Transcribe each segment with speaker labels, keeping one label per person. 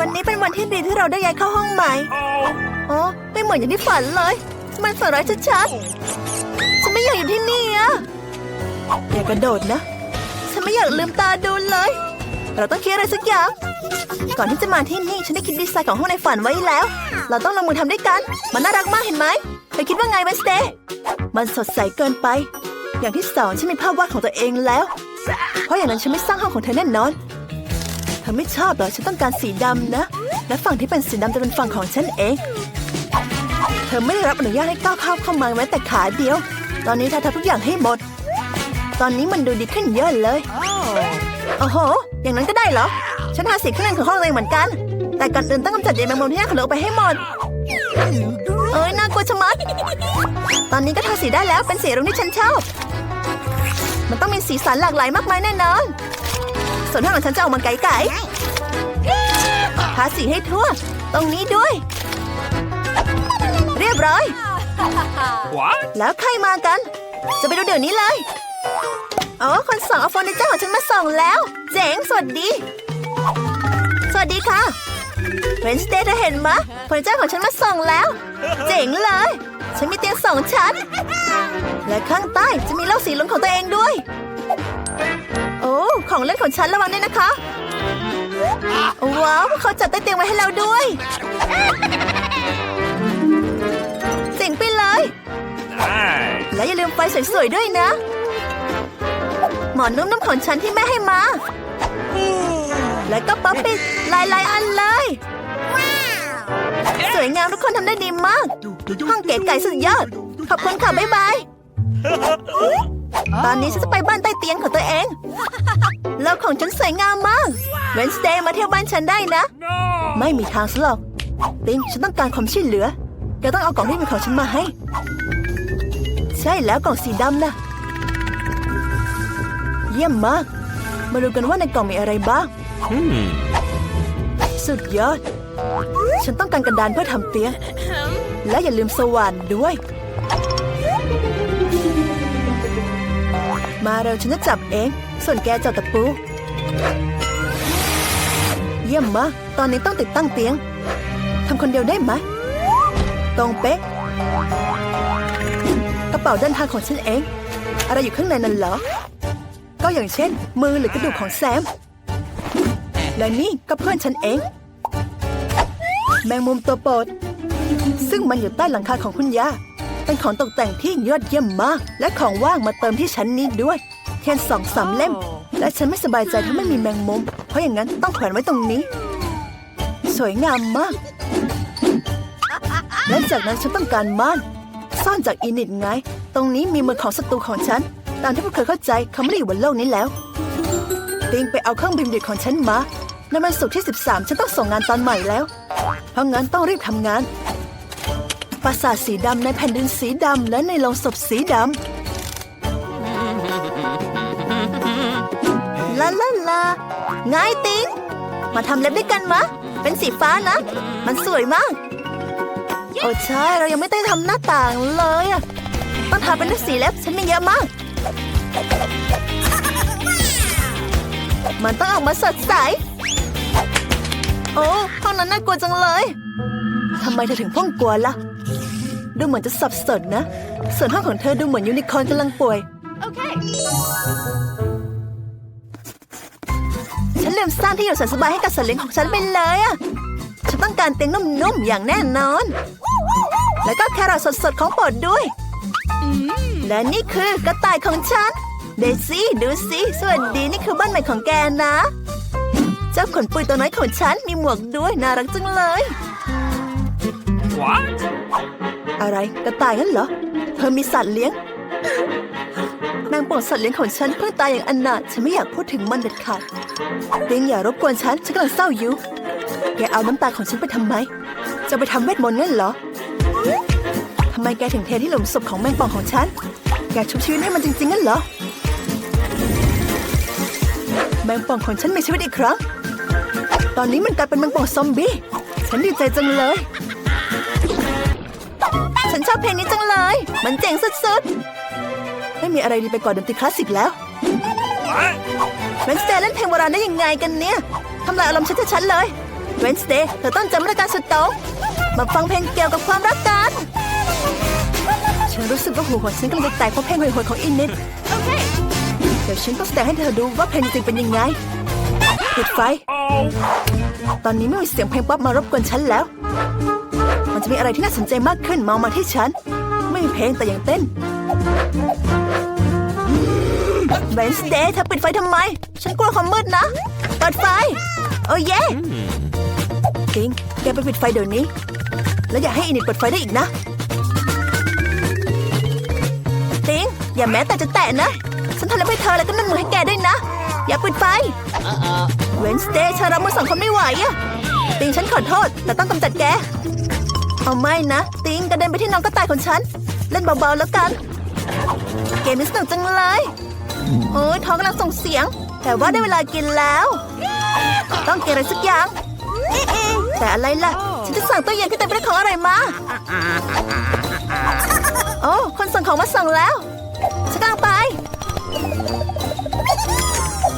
Speaker 1: วันนี้เป็นวันที่ดีที่เราได้ย้ายเข้าห้องใหม่อ๋อไม่เหมือนอย่างที่ฝันเลย มันฝันร้ายชัดๆ ฉันไม่อยากอยู่ที่นี่อะอย่ากระโดดนะ ฉันไม่อยากลืมตาดูเลย เราต้องคิดอะไรสักอย่าง ก่อนที่จะมาที่นี่ฉันได้คิดดีไซน์ของห้องในฝันไว้แล้ว เราต้องลงมือทำด้วยกัน มันน่ารักมากเห็นไหมเธอคิดว่าไงเวนสเตย์มันสดใสเกินไป อย่างที่สองฉันมีภาพวาดของตัวเองแล้ว เพราะอย่างนั้นฉันไม่สร้างห้องของเธอแน่นอน ธอไม่ชอบหรอฉันต้องการสีดำนะ และฝั่งที่เป็นสีดำจะเป็นฝั่งของฉันเอง เธอไม่ได้รับอนุญาตให้ก้าวเข้าเข้ามาแม้แต่ขาเดียว ตอนนี้เธอทำทุกอย่างให้หมด ตอนนี้มันดูดีขึ้นเยอะเลยโอ้โห อย่างนั้นก็ได้เหรอ ฉันทาสีข้างในของห้องตัวเองเหมือนกัน แต่ก่อนอื่นต้องกำจัดใยแมงมุมที่น้าของเราออกไปให้หมด เอ้ยน่ากลัวชะมัด ตอนนี้ก็ทาสีได้แล้วเป็นสีรุ้งที่ฉันชอบ มันต้องมีสีสันหลากหลายมากมายแน่นอน ส่วนห้องของฉันจะออกมาไก่ๆทาสีให้ทั่ว ตรงนี้ด้วย เรียบร้อย
Speaker 2: What?
Speaker 1: แล้วใครมากัน จะไปดูเดี๋ยวนี้เลยอ๋อคนส่งเอาเฟอร์นิเจอร์ของฉันมาส่งแล้ว เจ๋งสวัสดี สวัสดีค่ะเวนสเตย์เธอเห็นมะเฟอร์นิเจอร์ของฉันมาส่งแล้ว เจ๋งเลย ฉันมีเตียงสองชั้น และข้างใต้จะมีเล่าสีลุ้งของตัวเองด้วย โอ้ของเล่นของฉันระวังด้วยนะคะ ว้าวพวกเขาจัดใต้เตียงไว้ให้เราด้วยเจ๋งไปเลย
Speaker 2: Nice.
Speaker 1: และอย่าลืมไฟสวยๆด้วยนะ หมอนนุ่มๆของฉันที่แม่ให้มา และก็ป๊อปปี้ลายๆอันเลย สวยงามทุกคนทำได้ดีมาก ห้องเก๋ไก่สุดยอด ขอบคุณค่ะ บ๊ายบาย ตอนนี้ฉันจะไปบ้านใต้เตียงของตัวเองโลกของฉันสวยงามมาก เวนสเ a ย์มาเที่ยวบ้านฉันได้นะ
Speaker 2: No.
Speaker 1: ไม่มีทางสหรอกติงฉันต้องการความช่วยเหลือแกต้องเอากล่องที่เป็นของฉันมาให้ ใช่แล้วกล่องสีดำนะเยี่ยมมาก มาดูกันว่าในกล่องมีอะไรบ้าง
Speaker 2: Hmm.
Speaker 1: สุดยอด ฉันต้องการกระดานเพื่อทำเตียง และอย่าลืมสว่านด้วย มาเร็วฉันจะจับเอง ส่วนแกจับตะปู เยี่ยมมากตอนนี้ต้องติดตั้งเตียงทำคนเดียวได้ไหมตรงเป๊ะ กระเป๋าเดินทางของฉันเอง อะไรอยู่ข้างในนั้นเหรอ ก็อย่างเช่น มือหรือกระดูกของแซม และนี่ก็เพื่อนฉันเอง แมงมุมตัวโปรดซึ่งมันอยู่ใต้หลังคาของคุณย่า เป็นของตกแต่งที่ยอดเยี่ยมมาก และของว่างมาเติมที่ชั้นนี้ด้วย เทียนสองสามเล่ม และฉันไม่สบายใจถ้าไม่มีแมงมุม เพราะอย่างนั้นต้องแขวนไว้ตรงนี้ สวยงามมาก และจากนั้นฉันต้องการม่าน ซ่อนจากอินิดไง ตรงนี้มีมือของศัตรูของฉัน ตามที่พวกเธอเข้าใจเขาไม่ได้อยู่บนโลกนี้แล้วติงไปเอาเครื่องบินเด็กของฉันมาในวันศุกร์ที่ 13 ฉันต้องส่งงานตอนใหม่แล้ว เพราะงั้นต้องรีบทำงาน ปราสาทสีดำในแผ่นดินสีดำและในโลงศพสีดำลาลาลาไงติงมาทำเล็บด้วยกันมะ เป็นสีฟ้านะ มันสวยมาก โอ้ใช่ เรายังไม่ได้ทำหน้าต่างเลยอะต้องทาเป็นสีเล็บฉันมีเยอะมาก มันต้องออกมาสดใส โอ้ห้องนั้นน่ากลัวจังเลยทำไมเธอถึงพ่องกลัวล่ะ ดูเหมือนจะสับสนนะ ส่วนห้องของเธอดูเหมือนยูนิคอร์นกำลังป่วย
Speaker 3: Okay.
Speaker 1: ฉันลืมสร้างที่อยู่แสนสบายให้กับสัตว์เลี้ยงของฉันไปเลยอะฉันต้องการเตียงนุ่มๆอย่างแน่นอน แล้วก็แครอทสดๆของโปรดด้วย และนี่คือกระต่ายของฉัน เดซี่ดูสิสวัสดีนี่คือบ้านใหม่ของแกนะ เจ้าขนปุยตัวน้อยของฉันมีหมวกด้วยน่ารักจังเลย
Speaker 2: What?
Speaker 1: อะไรกระต่ายงั้นเหรอ เธอมีสัตว์เลี้ยงแมงป่องสัตว์เลี้ยงของฉันเพิ่งตายอย่างอนาถฉันไม่อยากพูดถึงมันเด็ดขาดเตียงอย่ารบกวนฉันฉันกำลังเศร้าอยู่แกเอาน้ำตาของฉันไปทำไม จะไปทำเวทมนต์งั้นเหรอทำไมแกถึงเทที่หลุมศพของแมงป่องของฉันแกชุบชีวิตให้มันจริงๆงั้นเหรอ แมงป่องของฉันมีชีวิตอีกครั้ง ตอนนี้มันกลายเป็นแมงป่องซอมบี้ ฉันดีใจจังเลย ฉันชอบเพลงนี้จังเลย มันเจ๋งสุดๆ ไม่มีอะไรดีไปกว่าดนตรีคลาสสิกแล้วเวนสเตย์เล่นเพลงโบราณได้ยังไงกันเนี่ยทำลายอารมณ์ฉันชัดๆเลยเวนสเดย์เธอต้องจำมาตรการสุดโต่งมาฟังเพลงเกี่ยวกับความรักกัน ฉันรู้สึกว่าหัวของฉันกำลังจะแตกเพราะเพลงห่วยๆของอินเน็ตเดี๋ยวฉันต้องแสดงให้เธอดูว่าเพลงจริงเป็นยังไงปิดไฟ ตอนนี้ไม่มีเสียงเพลงป๊อปมารบกวนฉันแล้ว มันจะมีอะไรที่น่าสนใจมากขึ้นมองมาที่ฉัน ไม่มีเพลงแต่ยังเต้นเวนสเดย์เธอปิดไฟทำไม ฉันกลัวความมืดนะ เปิดไฟ โอ้เย่ติง แกไปปิดไฟเดี๋ยวนี้ แล้วอย่าให้อินิดเปิดไฟได้อีกนะติงอย่าแม้แต่จะแตะนะ ฉันทำแล้วให้เธอแล้วก็นั่นมือให้แกด้วยนะ อย่าปิดไฟเวนสเดย์ฉันรับมือสองคนไม่ไหวอะติงฉันขอโทษ แต่ต้องกำจัดแก เอาไม่นะ ติงกระเด็นไปที่น้องกระต่ายของฉัน เล่นเบาๆแล้วกัน เกมนี้สนุกจังเลย โอ้ยท้องกำลังส่งเสียง แต่ว่าได้เวลากินแล้ว ต้องกินอะไรสักอย่างแต่อะไรล่ะ ฉันจะสั่งตู้เย็นที่เต็มไปด้วยของอร่อยมา โอ้คนส่งของมาส่งแล้ว ฉันกำลังไป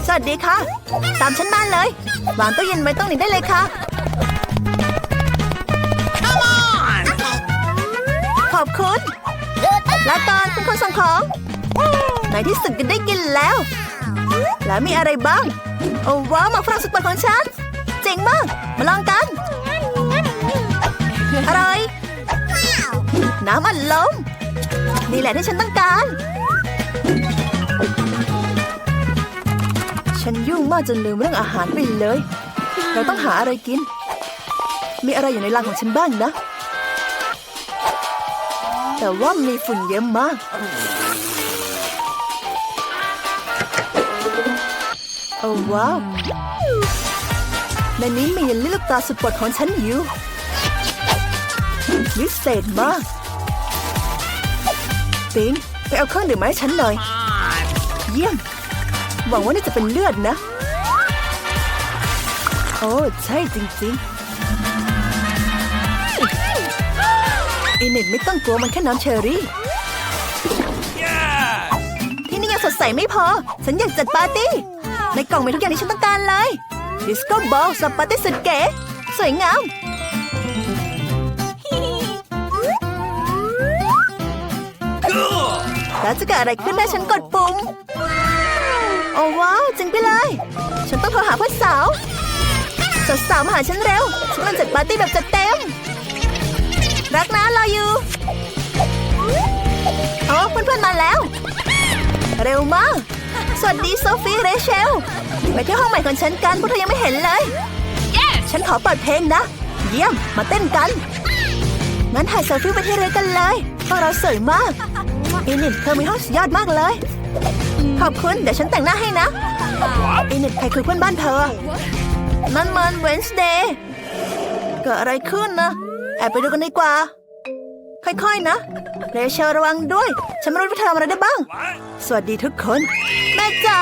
Speaker 1: สวัสดีค่ะ ตามฉันมาเลย วางตู้เย็นไว้ตรงนี้ได้เลยค่ะ ของในที่สุดก็ได้กินแล้ว แล้วมีอะไรบ้าง โอ้ว้าวมาฝรั่งสุดโปรดของฉัน เจ๋งมาก มาลองกัน อร่อย น้ำอัดลม นี่แหละที่ฉันต้องการ ฉันยุ่งมากจนลืมเรื่องอาหารไปเลย เราต้องหาอะไรกิน มีอะไรอยู่ในรังของฉันบ้างนะ แต่ว่ามีฝุ่นเยอะมาก โอ้ว้าวในนี้มีเลลี่ลูกตาสุดปรดของฉันอยู่วิเศษมากติงไปเอาเครื่องดื่มมาให้ฉันหน่อย เยี่ยม หวังว่านี่จะเป็นเลือดนะ โอ้ ใช่จริง ๆ อินเน็ตไม่ต้องกลัวมันแค่น้ำเชอรี่
Speaker 2: Yes.
Speaker 1: ที่นี่ยังสดใสไม่พอ ฉันอยากจัดปาร์ตี้ ในกล่องมีทุกอย่างที่ฉันต้องการเลย ดิสโก้บอลสับปาร์ตี้สุดเก๋สวยงาม
Speaker 2: Good.
Speaker 1: แล้วจะเกิดอะไรขึ้นถ้าฉันกดปุ่ม โอ้ว้าวจริงไปเลย ฉันต้องโทรหาเพื่อนสาวสาวๆมาหาฉันเร็ว ฉันกำลังจัดปาร์ตี้แบบจัดเต็ม รักนะรออยู่โอ้เพื่อนๆมาแล้ว เร็วมาก สวัสดีโซฟีเรเชล ไปที่ห้องใหม่ของฉันกันพวกเธอยังไม่เห็นเลยฉันขอเปิดเพลงนะ เยี่ยม มาเต้นกัน งั้นถ่ายเซลฟี่ไปที่เรือกันเลยห้องเราสวยมากอินิดเธอมีห้องสุดยอดมากเลย ขอบคุณ เดี๋ยวฉันแต่งหน้าให้นะ
Speaker 2: What?
Speaker 1: อินิดใครคือเพื่อนบ้านเธอ นั่นมันเวนส์เดย์เกิดอะไรขึ้นนะ แอบไปดูกันดีกว่า ค่อยๆนะเรเชลระวังด้วย ฉันไม่รู้ว่าเธอทำอะไรได้บ้าง สวัสดีทุกคน แม่จ๋า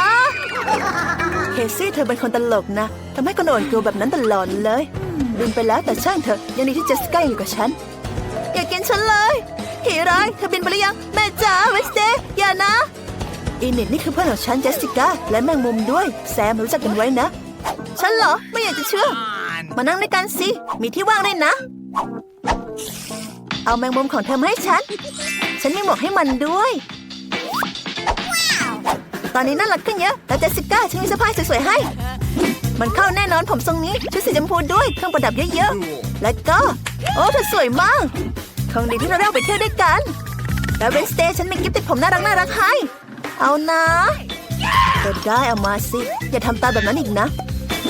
Speaker 1: เคซี่เธอเป็นคนตลกนะทำให้คนอ่อนกลัวแบบนั้นตลอดเลยลืมไปแล้วแต่ช่างเถอะยังดีที่เจสก้ายอยู่กับฉัน อย่ากินฉันเลยผีร้ายเธอบินไปหรือยังแม่จ๋าเวสเดย์อย่านะอินิดนี่คือเพื่อนของฉันเจสสิก้าและแมงมุมด้วย แซมรู้จักกันไว้นะ ฉันเหรอไม่อยากจะเชื่อ มานั่งด้วยกันสิ มีที่ว่างด้วยนะ เอาแมงมุมของเธอมาให้ฉัน ฉันมีหมวกให้มันด้วย ตอนนี้น่ารักขึ้นเยอะแล้วเจสสิก้าฉันมีเสื้อผ้าสวยๆให้ มันเข้าแน่นอนผมทรงนี้ ชุดสีชมพูด้วย เครื่องประดับเยอะๆ และก็ โอ้เธอสวยมากคงดีที่เราได้ไปเที่ยวด้วยกัน แล้วเวนสเตย์ฉันมีกิฟต์ติดผมน่ารักน่ารักให้ เอานะก็ได้เอามาสิ อย่าทำตาแบบนั้นอีกนะ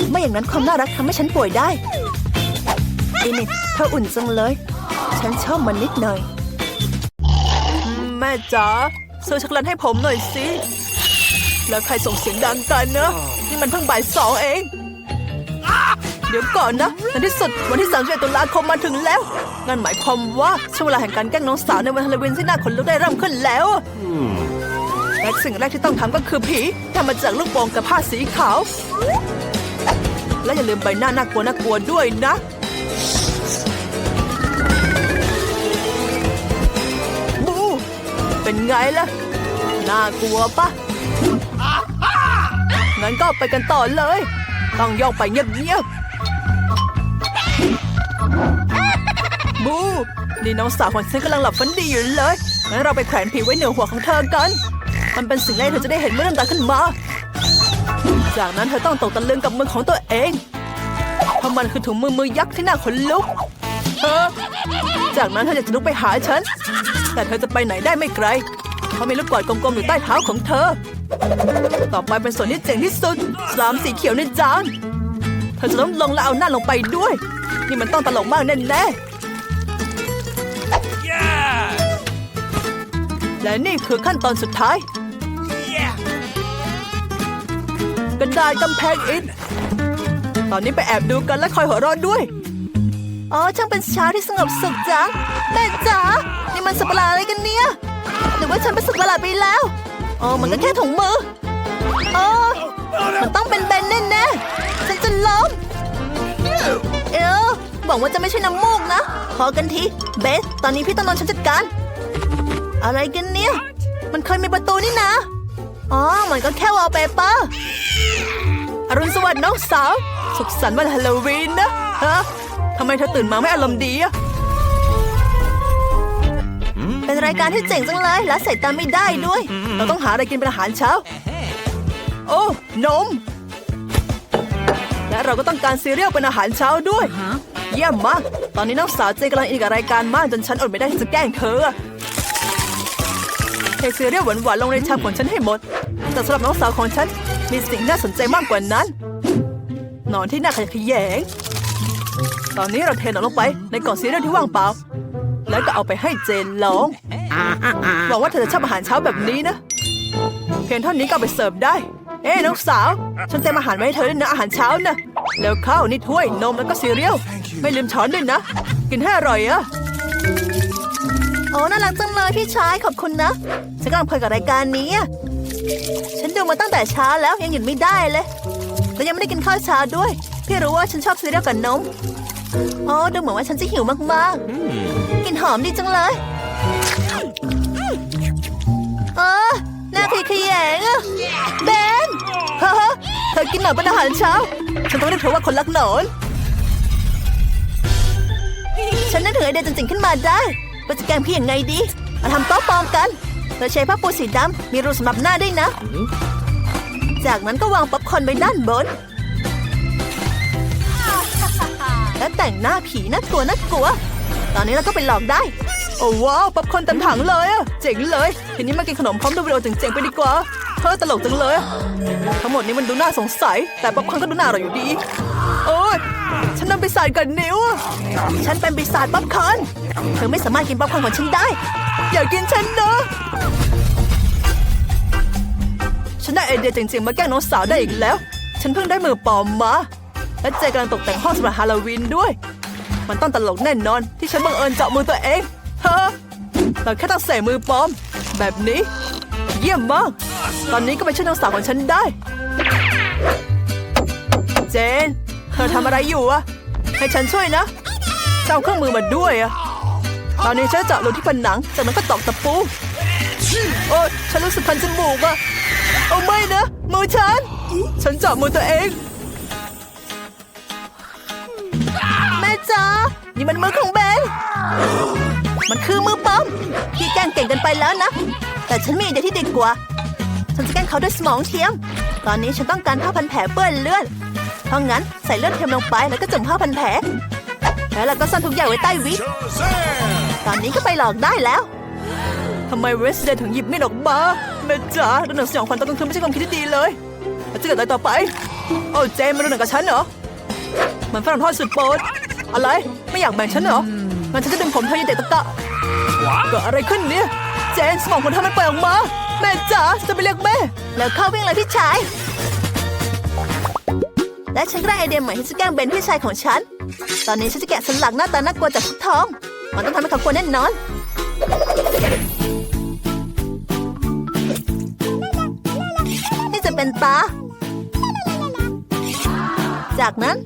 Speaker 1: ไม่อย่างนั้นความน่ารักทำให้ฉันป่วยได้อินิดเธออุ่นจังเลย ฉันชอบมันนิดหน่อย แม่จ๋าซื้อช็อกโกแลตให้ผมหน่อยสิ แล้วใครส่งเสียงดังกันนะ นี่มันเพิ่งบ่ายสองเอง เดี๋ยวก่อนนะในที่สุดวันที่31ตุลาคมมาถึงแล้วนั่นหมายความว่าช่วงเวลาแห่งการแกล้งน้องสาวในวันฮาโลวีนที่น่าขนลุกได้เริ่มขึ้นแล้วและสิ่งแรกที่ต้องทำก็คือผีทำมาจากลูกโป่งกับผ้าสีขาว และอย่าลืมใบหน้าน่ากลัวน่ากลัวด้วยนะ เป็นไงล่ะ น่ากลัวปะงั้นก็ไปกันต่อเลย ต้องย่องไปเงียบๆบูนี่น้องสาวของฉันกำลังหลับฝันดีอยู่เลย งั้นเราไปแขวนผีไว้เหนือหัวของเธอกัน มันเป็นสิ่งแรกเธอจะได้เห็นเมื่อลืมตาขึ้นมา จากนั้นเธอต้องตกตะลึงกับมือของตัวเองเพราะมันคือถุงมือมือยักษ์ที่น่าขนลุก เธอ จากนั้นเธออยากจะลุกไปหาฉัน แต่เธอจะไปไหนได้ไม่ไกล เพราะมีลูกกวาดกลมๆอยู่ใต้เท้าของเธอ ต่อไปเป็นส่วนที่เจ๋งที่สุดสลามสีเขียวในจานเธอจะต้องลงแล้วเอาหน้าลงไปด้วย นี่มันต้องตลกมากแน่ๆ
Speaker 2: Yeah!
Speaker 1: และนี่คือขั้นตอนสุดท้าย
Speaker 2: Yeah!
Speaker 1: กระดาษกำแพงอิน ตอนนี้ไปแอบดูกันและคอยหัวเรอดด้วย อ๋อช่างเป็นเช้าที่สงบสุขจังแม่จ๋านี่มันสัตว์ประหลาดอะไรกันเนี่ยหรือว่าฉันเป็นสัตว์ประหลาดไปแล้วอ๋อมันก็แค่ถุงมืออ๋อมันต้องเป็นเบนแน่ๆฉันจะล้มเออหวังว่าจะไม่ใช่น้ำมูกนะพอกันทีเบสตอนนี้พี่ต้องนอนฉันจัดการอะไรกันเนี่ย มันเคยมีประตูนี่นะ อ๋อ มันก็แค่วอลเปเปอร์อรุณสวัสดิ์น้องสาว สุขสันต์วันฮาโลวีนนะฮะ ทำไมเธอตื่นมาไม่อารมณ์ดีอะเป็นรายการที่เจ๋งจังเลยและใส่ตามไม่ได้ด้วย เราต้องหาอะไรกินเป็นอาหารเช้า โอ้นม และเราก็ต้องการซีเรียลเป็นอาหารเช้าด้วย เยี่ยมมาก ตอนนี้น้องสาวเจกำลังอินกับรายการมากจนฉันอดไม่ได้ที่จะแกล้งเธออะเทซีเรียลหวานๆลงในชามของฉันให้หมด แต่สำหรับน้องสาวของฉันมีสิ่งน่าสนใจมากกว่านั้นหนอนที่น่าขยะแขยง ตอนนี้เราเทหนอนลงไปในกล่องซีเรียลที่ว่างเปล่า แล้วก็เอาไปให้เจนลองหวังว่าเธอจะชอบอาหารเช้าแบบนี้นะ เพียงเท่านี้ก็เอาไปเสิร์ฟได้ เอ้น้องสาว ฉันเตรียมอาหารไว้ให้เธอด้วยนะอาหารเช้านะแล้วข้าวนี่ถ้วยนมแล้วก็ซีเรียลไม่ลืมช้อนด้วยนะ กินให้อร่อยอะโอ้น่ารักจังเลยพี่ชายขอบคุณนะ ฉันกำลังเพลินกับรายการนี้อะฉันดูมาตั้งแต่เช้าแล้วยังหยุดไม่ได้เลย แล้วยังไม่ได้กินข้าวเช้าด้วย พี่รู้ว่าฉันชอบซีเรียลกับนมอ๋อดูเหมือนว่าฉันจะหิวมากๆกลินหอมดีจังเลยเออหน้าขยะแขยงอะเบนเฮ้อเธอกินหนอนเป็นอาหารเช้า ฉันต้องเรียกเธอว่าคนรักหนอนฉันนึกถึงไอเดียจริงๆขึ้นมาได้ว่าจะแกล้งพี่ยังไงดีมาทำโต๊ะปลอมกันเราใช้ผ้าปูสีดำมีรูสำหรับหน้าด้วยนะ จากนั้นก็วางป๊อปคอร์นไว้ด้านบน และแต่งหน้าผีน่ากลัวน่ากลัว ตอนนี้เราก็ไปหลอกได้ โอ้ว้าวป๊อปคอนเต็มถังเลยอะเจ๋งเลยทีนี้มากินขนมพร้อมดูวิดีโอเจ๋งๆไปดีกว่าเฮ้อตลกจังเลย ทั้งหมดนี้มันดูน่าสงสัย แต่ป๊อปคอนก็ดูน่าอร่อยอยู่ดี โอ้ยฉันนำไปสายกับนิ้วอะฉันเป็นปีศาจป๊อปคอนเธอไม่สามารถกินป๊อปคอนของฉันได้ อย่ากินฉันนะฉันได้ไอเดียเจริงๆมาแกล้งน้องสาวได้อีกแล้ว ฉันเพิ่งได้มือปลอมมา และเจกำลังตกแต่งห้องสำหรับฮาโลวีนด้วย มันต้องตลกแน่นอนที่ฉันบังเอิญเจาะมือตัวเองเฮ้อเราแค่ต้องใส่มือปลอม แบบนี้ เยี่ยมมาก ตอนนี้ก็ไปช่วยน้องสาวของฉันได้ เจน เธอทำอะไรอยู่อะให้ฉันช่วยนะจะเอาเครื่องมือมาด้วยอะตอนนี้ฉันเจาะรูที่ผนังจากนั้นก็ตอกตะปูโอ้ยฉันรู้สึกคันจมูกอะโอ้ไม่นะมือฉัน ฉันเจาะมือตัวเอง นี่มันมือของเบน มันคือมือปั๊มพี่แกล้งเก่งกันไปแล้วนะ แต่ฉันมีไอเดียที่ดีกว่า ฉันจะแกล้งเขาด้วยสมองเทียม ตอนนี้ฉันต้องการผ้าพันแผลเปื้อนเลือด เพราะงั้นใส่เลือดเทียมลงไปแล้วก็จุ่มผ้าพันแผล แล้วเราก็ซ่อนทุกอย่างไว้ใต้วิก ตอนนี้ก็ไปหลอกได้แล้วทำไมเวสเดนถึงหยิบมีดออกมาแม่จ๋าดูหนังสยองขวัญตอนกลางคืนไม่ใช่ความคิดที่ดีเลยแล้วจะเกิดอะไรต่อไป โอ้เจมมาดูหนังกับฉันเหรอมันฝรั่งทอดสุดโปรด อะไร ไม่อยากแบ่งฉันเหรองั้นฉันจะดึงผมเธออยันเด็กตะกะ
Speaker 2: What?
Speaker 1: เกิดอะไรขึ้นเนี่ย เจนสมองของเธอมันเปิดออกมา แม่จ๋าจะไปเรียกแม่ แล้วเข้าวิ่งเลยพี่ชาย และฉันก็ได้ไอเดียใหม่ที่จะแกล้งเบนพี่ชายของฉัน ตอนนี้ฉันจะแกะสลักหน้าตาน่ากลัวจากชุดทอง มันต้องทำให้เขากลัวแน่นอนนี่จะเป็นตา จากนั้น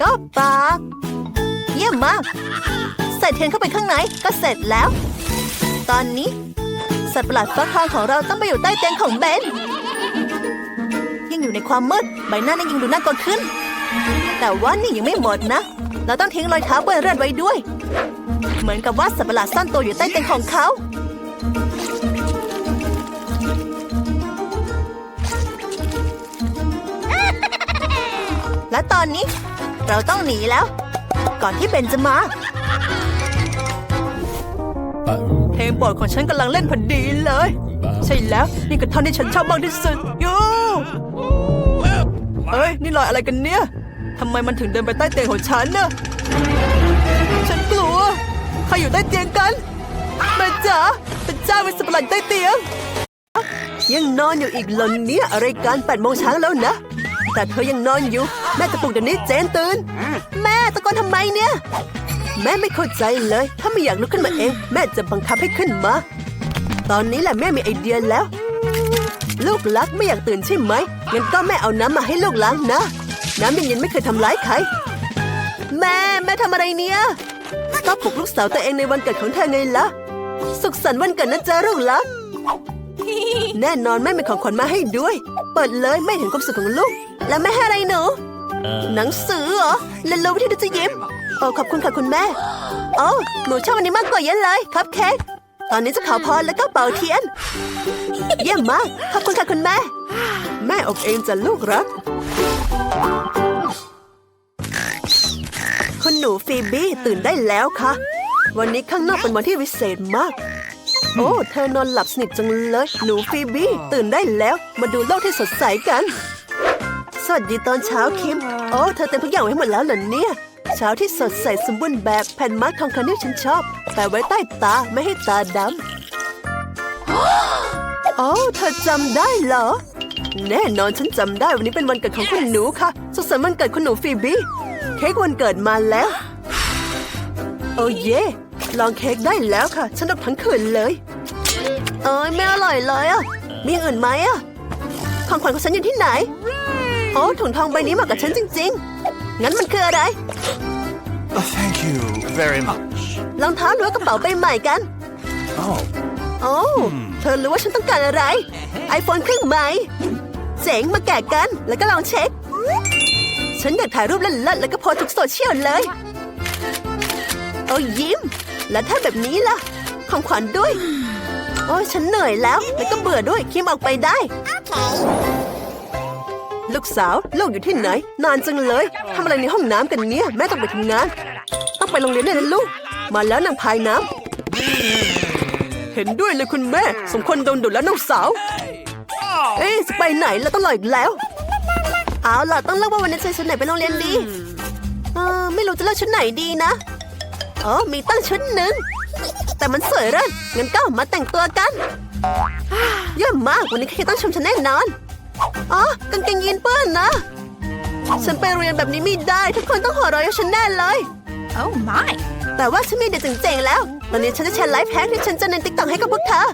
Speaker 1: ก็ปากเยี่ยมมาก ใส่เทียนเข้าไปข้างในก็เสร็จแล้ว ตอนนี้ สัตว์ประหลาดฟักทองของเราต้องไปอยู่ใต้เตียงของเบนยังอยู่ในความมืดใบหน้านั้นยังดูน่ากลัวขึ้น แต่ว่านี่ยังไม่หมดนะ
Speaker 4: เราต้องทิ้งรอยเท้าเปื้อนเลือดไว้ด้วย เหมือนกับว่าสัตว์ประหลาดซ่อนตัวอยู่ใต้เตียงของเขาและตอนนี้เราต้องหนีแล้ว ก่อนที่เบนจะมา เพลงโปรดของฉันกำลังเล่นพอดีเลย ใช่แล้วนี่คือท่อนที่ฉันชอบมากที่สุดยูเฮ้ยนี่รอยอะไรกันเนี่ยทำไมมันถึงเดินไปใต้เตียงของฉันน่ะฉันกลัวใครอยู่ใต้เตียงกันแม่จ๋าเป็นเจ้าเป็นสัตว์ประหลาดใต้เตียง ยังนอนอยู่อีกเหรอเนี่ยอะไรกันแปดโมงเช้าแล้วนะ แต่เธอยังนอนอยู่ แม่จะปลุกเดี๋ยวนี้เจนตื่น แม่ตะโกนทำไมเนี่ย แม่ไม่เข้าใจเลย ถ้าไม่อยากลุกขึ้นมาเอง แม่จะบังคับให้ขึ้นมา ตอนนี้แหละแม่มีไอเดียแล้ว ลูกรักไม่อยากตื่นใช่ไหมงั้นก็แม่เอาน้ำมาให้ลูกล้างนะ น้ำเย็นๆไม่เคยทำร้ายใคร แม่แม่ทำอะไรเนี่ยก็ปลุกลูกสาวตัวเองในวันเกิดของเธอไงล่ะ สุขสันต์วันเกิดนะจ๊ะลูกรัก แน่นอนแม่มีของขวัญมาให้ด้วย เปิดเลยแม่เห็นความสุขของลูก แล้วแม่ให้อะไรหนู หนังสือเหรอเรียนรู้วิธีดูจะยิ้มโอ้ขอบคุณค่ะคุณแม่ โอ้หนูชอบอันนี้มากกว่าเยอะเลยครับเค้กตอนนี้จะขอพรแล้วก็เป่าเทียน เยี่ยมมาก ขอบคุณค่ะคุณแม่ แม่อบเองจะลูกรัก คุณหนูฟีบี้ตื่นได้แล้วค่ะ วันนี้ข้างนอกเป็นวันที่วิเศษมาก โอ้ เธอนอนหลับสนิทจังเลย หนูฟีบี้ ตื่นได้แล้ว มาดูโลกที่สดใสกัน สวัสดีตอนเช้าคิม โอ้ เธอเต็มทุกอย่างไว้หมดแล้วเหรอเนี่ย เช้าที่สดใสสมบูรณ์แบบแผ่นมาร์คทองคำที่ฉันชอบ แต่ไว้ใต้ตาไม่ให้ตาดำโอ้เธอจำได้เหรอ แน่นอนฉันจำได้วันนี้เป็นวันเกิดของคุณหนูค่ะสุขสันต์วันเกิดคุณหนูฟีบี้ เค้กวันเกิดมาแล้ว โอ้เย่ ลองเค้กได้แล้วค่ะ ฉันรับทั้งคืนเลย เอ้ยไม่อร่อยเลยอะ มีอย่างอื่นไหมอะ ของขวัญของฉันอยู่ที่ไหน โอ้ถุงทองใบนี้เหมาะกับฉันจริง ๆ งั้นมันคืออะไร
Speaker 2: Oh, thank you very much.
Speaker 4: รองเท้าหรือว่ากระเป๋าใบใหม่กัน
Speaker 2: Oh,
Speaker 4: โอ้เธอรู้ว่าฉันต้องการอะไรไอโฟนเครื่องใหม่เจ๋งมาแกะกัน แล้วก็ลองเช็ค ฉันอยากถ่ายรูปเล่นๆแล้วก็โพสต์ทุกโซเชียลเลย โอ้ยิ้ม แล้วถ้าแบบนี้ล่ะ ของขวัญด้วย โอ้ยฉันเหนื่อยแล้ว แล้วก็เบื่อด้วยคิมออกไปได้ ลูกสาวลูกอยู่ที่ไหน นานจังเลยทำอะไรในห้องน้ำกันเนี่ย แม่ต้องไปทำงาน ต้องไปโรงเรียนด้วยนะลูก มาแล้วนางพายน้ำเห็นด้วยเลยคุณแม่ สมควรโดนดุแล้วน้องสาว เอ๊ะจะไปไหนเราต้องรออีกแล้ว เอาล่ะต้องเลือกว่าวันนี้จะใส่ชุดไหนไปโรงเรียนดีเออไม่รู้จะเลือกชุดไหนดีนะ อ๋อมีตั้งชุดหนึ่ง แต่มันสวยเร่นงั้นก็มาแต่งตัวกันเยี่ยมมากวันนี้ใครต้องชมฉันแน่นอน อ๋อกางเกงยีนเปื้อนนะ ฉันไปโรงเรียนแบบนี้ไม่ได้ ทุกคนต้องหัวเราะให้ฉันแน่เลย
Speaker 3: Oh my!
Speaker 4: แต่ว่าฉันมีเด็ดเจ๋งๆแล้ว ตอนนี้ฉันจะแชร์ไลฟ์แฮกที่ฉันจะในติ๊กต็อกให้กับพวกเธอ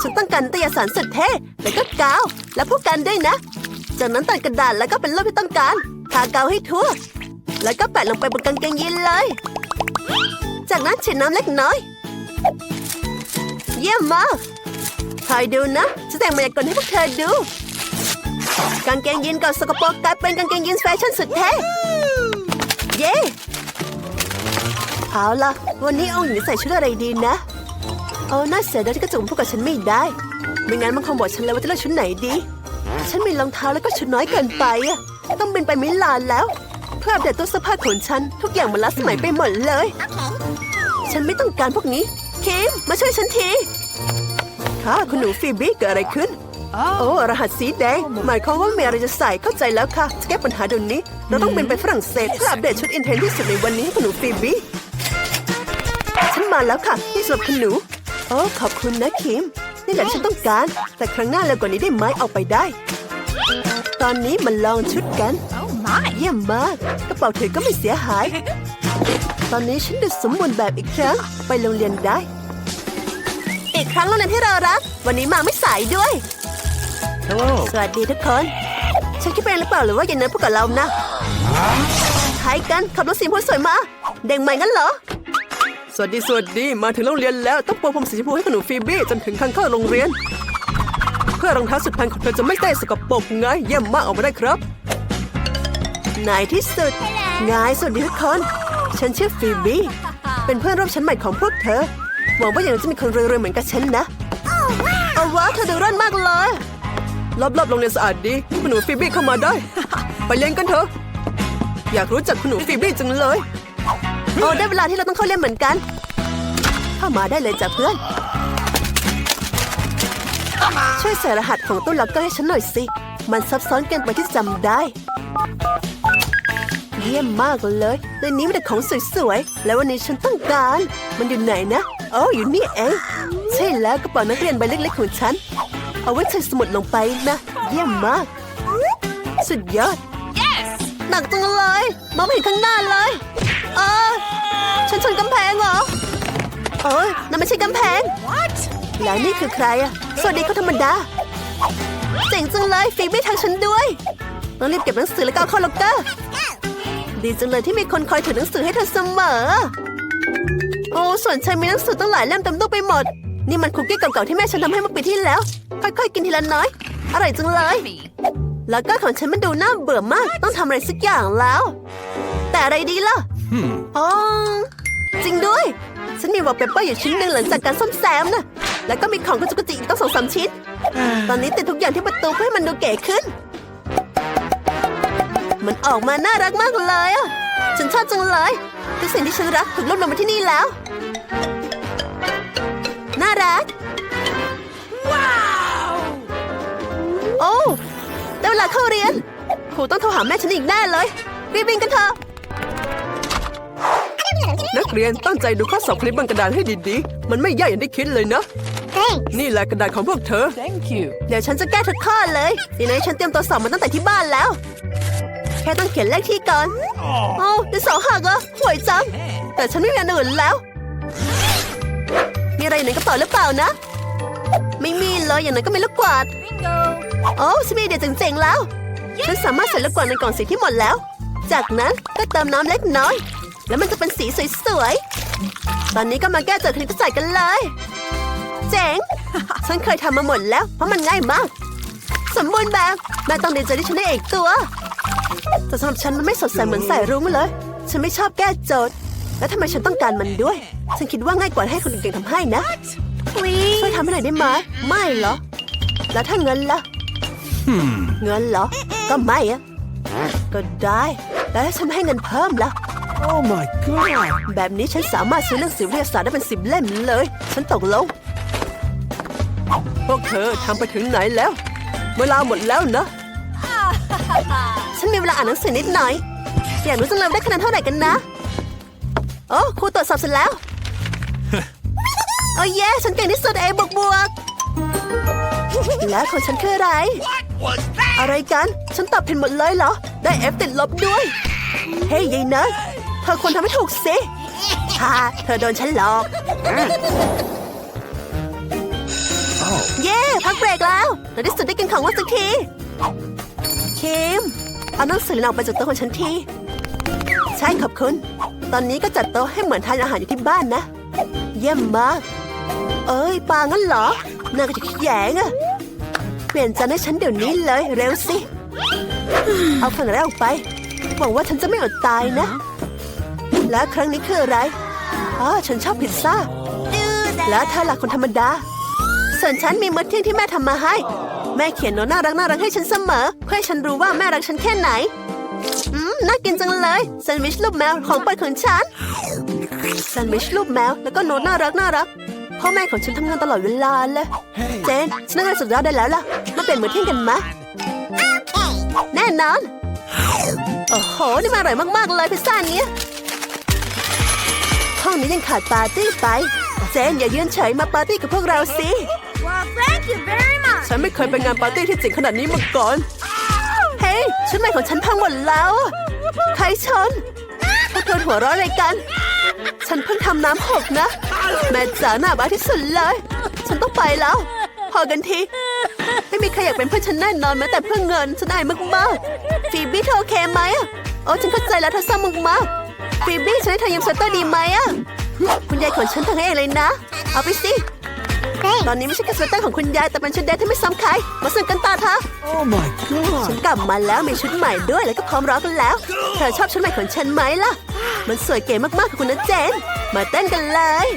Speaker 4: ฉันต้องการนิตยสารสุดเท่แล้วก็กาว และผู้กันด้วยนะ จากนั้นตัดกระดาษแล้วก็เป็นรูปที่ต้องการ ทากาวให้ทั่ว แล้วก็แปะลงไปบนกางเกงยีนเลย จากนั้นฉีดน้ำเล็กน้อย เยี่ยมมากคอยดูนะจะแต่งมายากลให้พวกเธอดู กางเกงยีนก่อนสกปรกกลายเป็นกางเกงยีนแฟชั่นสุดเท่เย้เอาล่ะ วันนี้เอาหญิงใส่ชุดอะไรดีนะเอาน่าเสียดายที่กระจุมพูดกับฉันไม่ได้ไม่งั้นมันคงบอกฉันแล้วว่าจะเลือกชุดไหนดี ฉันมีรองเท้าแล้วก็ชุดน้อยเกินไปอะต้องบินไปมิลานแล้ว เพื่ออัปเดตตู้เสื้อผ้าของฉัน ทุกอย่างมันล้าสมัยไปหมดเลย ฉันไม่ต้องการพวกนี้ คิม มาช่วยฉันทีค่ะคุณหนูฟีบี้เกิดอะไรขึ้น โอ้รหัสสีแดง หมายความว่ามีอะไรจะใส่เข้าใจแล้วค่ะ จะแก้ปัญหาเดี๋ยวนี้ เราต้องบินไปฝรั่งเศสเพื่ออัปเดตชุดอินเทรนด์ที่สุดในวันนี้ให้คุณหนูฟีบี้ฉันมาแล้วค่ะนี่สำหรับคุณหนู โอ้ขอบคุณนะคิม นี่แหละที่ฉันต้องการ แต่ครั้งหน้าเร็วกว่านี้ได้ไหมเอาไปได้ ตอนนี้มาลองชุดกัน
Speaker 3: Oh my!
Speaker 4: เยี่ยมมาก กระเป๋าถือก็ไม่เสียหาย ตอนนี้ฉันดูสมบูรณ์แบบอีกครั้ง ไปโรงเรียนได้ อีกครั้งแล้วนะที่เรารัก วันนี้มาไม่สายด้วย
Speaker 2: hello.
Speaker 4: สวัสดีทุกคน ฉันคิดไปเองหรือเปล่าหรือว่าเย็นเนอร์พูดกับเรานะใครกันขับรถสีชมพูสวยมา เด็กใหม่งั้นเหรอ สวัสดีสวัสดีมาถึงโรงเรียนแล้วต้องโปรผมสีชมพูให้ขนมฟีบี้จนถึงทางเข้าโรงเรียน เพื่อรองเท้าสุดแพงของเธอจะไม่ได้สกปรกไงเยี่ยมมากออกมาได้ครับนายที่สุดไงสวัสดีทุกคน ฉันชื่อฟีบี้เป็นเพื่อนร่วมชั้นใหม่ของพวกเธอ หวังว่าอย่างนั้นจะมีคนรวยๆเหมือนกับฉันนะเอาวะเธอดูร่อนมากเลยรอบๆโรงเรียนสะอาดดีคุณหนูฟีบี้เข้ามาได้ ไปเรียนกันเถอะ อยากรู้จักคุณหนูฟีบี้จังเลยโอ้ได้เวลาที่เราต้องเข้าเรียนเหมือนกัน เข้ามาได้เลยจ้ะเพื่อน ช่วยใส่รหัสของตู้ล็อกเกอร์ให้ฉันหน่อยสิ มันซับซ้อนเกินไปที่จำได้ เยี่ยมมากเลยในนี้มีแต่ของสวยๆ แล้ววันนี้ฉันต้องการ มันอยู่ไหนนะโอ้อยู่นี่เอง ใช่แล้วกระเป๋านักเรียนใบเล็กๆของฉัน เอาไว้ใส่สมุดลงไปนะ เยี่ยมมาก สุดยอดหนักจังเลยมองไม่เห็นข้างหน้าเลยเออฉันชนกำแพงเหรอเอ้ยนั่นไม่ใช่กำแพงแล้วนี่คือใครอะสวัสดีเขาธรรมดาเจ๋งจังเลยฟีไม่ทางฉันด้วยต้องรีบเก็บหนังสือแล้วก็เอาเข้าล็อกเกอร์ ดีจังเลยที่มีคนคอยถือหนังสือให้เธอเสมอ โอ้ส่วนฉันมีหนังสือตั้งหลายเล่มเต็มตู้ไปหมด นี่มันคุกกี้เก่าๆที่แม่ฉันทำให้เมื่อปีที่แล้ว ค่อยๆกินทีละน้อย อร่อยจังเลย แล้วก็ของฉันมันดูน่าเบื่อมาก ต้องทำอะไรสักอย่างแล้ว แต่อะไรดีล่ะอ๋อจริงด้วย ฉันมีวอลเปเปอร์อยู่ชิ้นหนึ่งหลังจากการซ่อมแซมนะแล้วก็มีของกระจุกกระจิกอีกตั้งสองสามชิ้น ตอนนี้ติดทุกอย่างที่ประตูเพื่อให้มันดูเก๋ขึ้น มันออกมาน่ารักมากเลยอะ ฉันชอบจังเลยทุกสิ่งที่ฉันรักถูกรวบรวมมาที่นี่แล้ว น่ารักโอ้ได้เวลาเข้าเรียนครูต้องโทรหาแม่ฉันอีกแน่เลย รีบวิ่งกันเถอะ นักเรียนตั้งใจดูข้อสอบคลิปบนกระดานให้ดีๆ มันไม่ยากอย่างที่คิดเลยนะ นี่แหละกระดาษของพวกเธอ
Speaker 3: Thank you.
Speaker 4: เดี๋ยวฉันจะแก้ทุกข้อเลยดีนะฉันเตรียมตัวสอบมาตั้งแต่ที่บ้านแล้วแค่ต้องเขียนเลขที่ก่อนเอ้าดินสอหักเหรอห่วยจัง แต่ฉันไม่มีอันอื่นแล้ว มีอะไรอยู่ในกระเป๋าหรือเปล่านะ ไม่มีเลยอย่างนั้นก็มีลูกกวาด
Speaker 3: Bingo.
Speaker 4: โอ้ฉันมีไอเดียเจ๋งๆแล้ว ฉันสามารถใส่ลูกกวาดในกล่องสีที่หมดแล้ว จากนั้นก็เติมน้ำเล็กน้อย แล้วมันจะเป็นสีสวยๆ ตอนนี้ก็มาแก้โจทย์คณิตศาสตร์กันเลย เจ๋ง ฉันเคยทำมาหมดแล้ว เพราะมันง่ายมาก สมบูรณ์แบบแม่ต้องดีใจที่ฉันได้เอกตัว แต่สำหรับฉันมันไม่สดใสเหมือนสายรุ้งเลย ฉันไม่ชอบแก้โจทย์ แล้วทำไมฉันต้องการมันด้วย ฉันคิดว่าง่ายกว่าให้คนอื่นๆทำให้นะช่วยทำให้หน่อยได้ไหมไม่เหรอ แล้วถ้าเงินล่ะ
Speaker 2: Hmm.
Speaker 4: เงินเหรอ ก็ไม่อะก็ได้ แล้วถ้าฉันไม่ให้เงินเพิ่มล่ะ
Speaker 2: Oh my god.
Speaker 4: แบบนี้ฉันสามารถซื้อหนังสือวิทยาศาสตร์ได้เป็นสิบเล่มเลย ฉันตกลง พวกเธอทำไปถึงไหนแล้ว เวลาหมดแล้วนะฉัน มีเวลาอ่านหนังสือนิดหน่อย อยากรู้จังเลยว่าได้คะแนนเท่าไหร่กันนะ โอ้ครูตรวจสอบเสร็จแล้ว โอ้เย่ฉันเก่งที่สุดเองบวกบวกๆและของฉันคืออะไร อะไรกัน ฉันตอบผิดหมดเลยเหรอ ได้เอฟติดลบด้วย เฮ้ยยายเนยเธอควรทำให้ถูกสิฮ่าเธอโดนฉันหลอก เย้พักเบรกแล้วในที่สุดได้กินของว่างสักที คิม เอาหนังสือออกไปจากโต๊ะของฉันทีใช่ขอบคุณ ตอนนี้ก็จัดโต๊ะให้เหมือนทานอาหารอยู่ที่บ้านนะ เยี่ยมมาก เอ้ยปางั้นเหรอน่าก็จะขี้แยงอะเปลี่ยนจานให้ฉันเดี๋ยวนี้เลยเร็วสิ เอาฝั่งแรกออกไปหวังว่าฉันจะไม่อดตายนะ และครั้งนี้คืออะไรอ๋อฉันชอบพิซซ่าแล้วเธอหลักคนธรรมดา ส่วนฉันมีมื้อเที่ยงที่แม่ทำมาให้ แม่เขียนโน้ตน่ารักน่ารักให้ฉันเสมอ เพื่อให้ฉันรู้ว่าแม่รักฉันแค่ไหน อืม น่ากินจังเลยแซนด์วิชรูปแมวของโปรดของฉันแซนด์วิชรูปแมวแล้วก็โน้ตน่ารักน่ารักพ่อแม่ของฉันทำงานตลอดเวลาเลย เจนฉันนั่งเรียนสุดยอดได้แล้วล่ะมาเปลี่ยนมื้อเที่ยงกันมะแน่นอน โอ้โห นี่มันอร่อยมากๆเลยพิซซ่าเนี้ยห้องนี้ยังขาดปาร์ตี้ไป เจนอย่ายืนเฉยมาปาร์ตี้กับพวกเราสิ
Speaker 3: Well, thank you very much.
Speaker 4: ฉันไม่เคยไปงานปาร์ตี้ที่เจ๋งขนาดนี้มาก่อน เฮ้ยชุดใหม่ของฉันพังหมดแล้ว ใครชนพวกเธอหัวเราะอะไรกัน ฉันเพิ่งทำน้ำหกนะ แม่จ๋าหน้าบ้าที่สุดเลย ฉันต้องไปแล้ว พอกันทีไม่มีใครอยากเป็นเพื่อนฉันแน่นอนแม้แต่เพื่อเงินฉันอายมากๆฟีบี้เธอโอเคไหมอะโอ้ฉันเข้าใจแล้วเธอเศร้ามากๆฟีบี้ฉันให้เธอยืมสเตอร์ดีไหมอะคุณยายของฉันทำให้เองเลยนะ เอาไปสิ ตอนนี้ไม่ใช่แค่สเวตเตอร์ของคุณยายแต่เป็นชุดเดทที่ไม่ซ้ำใคร มาสั่งกันต่อเถอะ
Speaker 2: Oh my
Speaker 4: ฉัน
Speaker 2: god.
Speaker 4: กลับมาแล้วมีชุดใหม่ด้วยแล้วก็พร้อมร้องกันแล้ว เธอชอบชุดใหม่ของฉันไหมล่ะ มันสวยเก๋มากๆค่ะคุณนะเจน มาเต้นกันเลย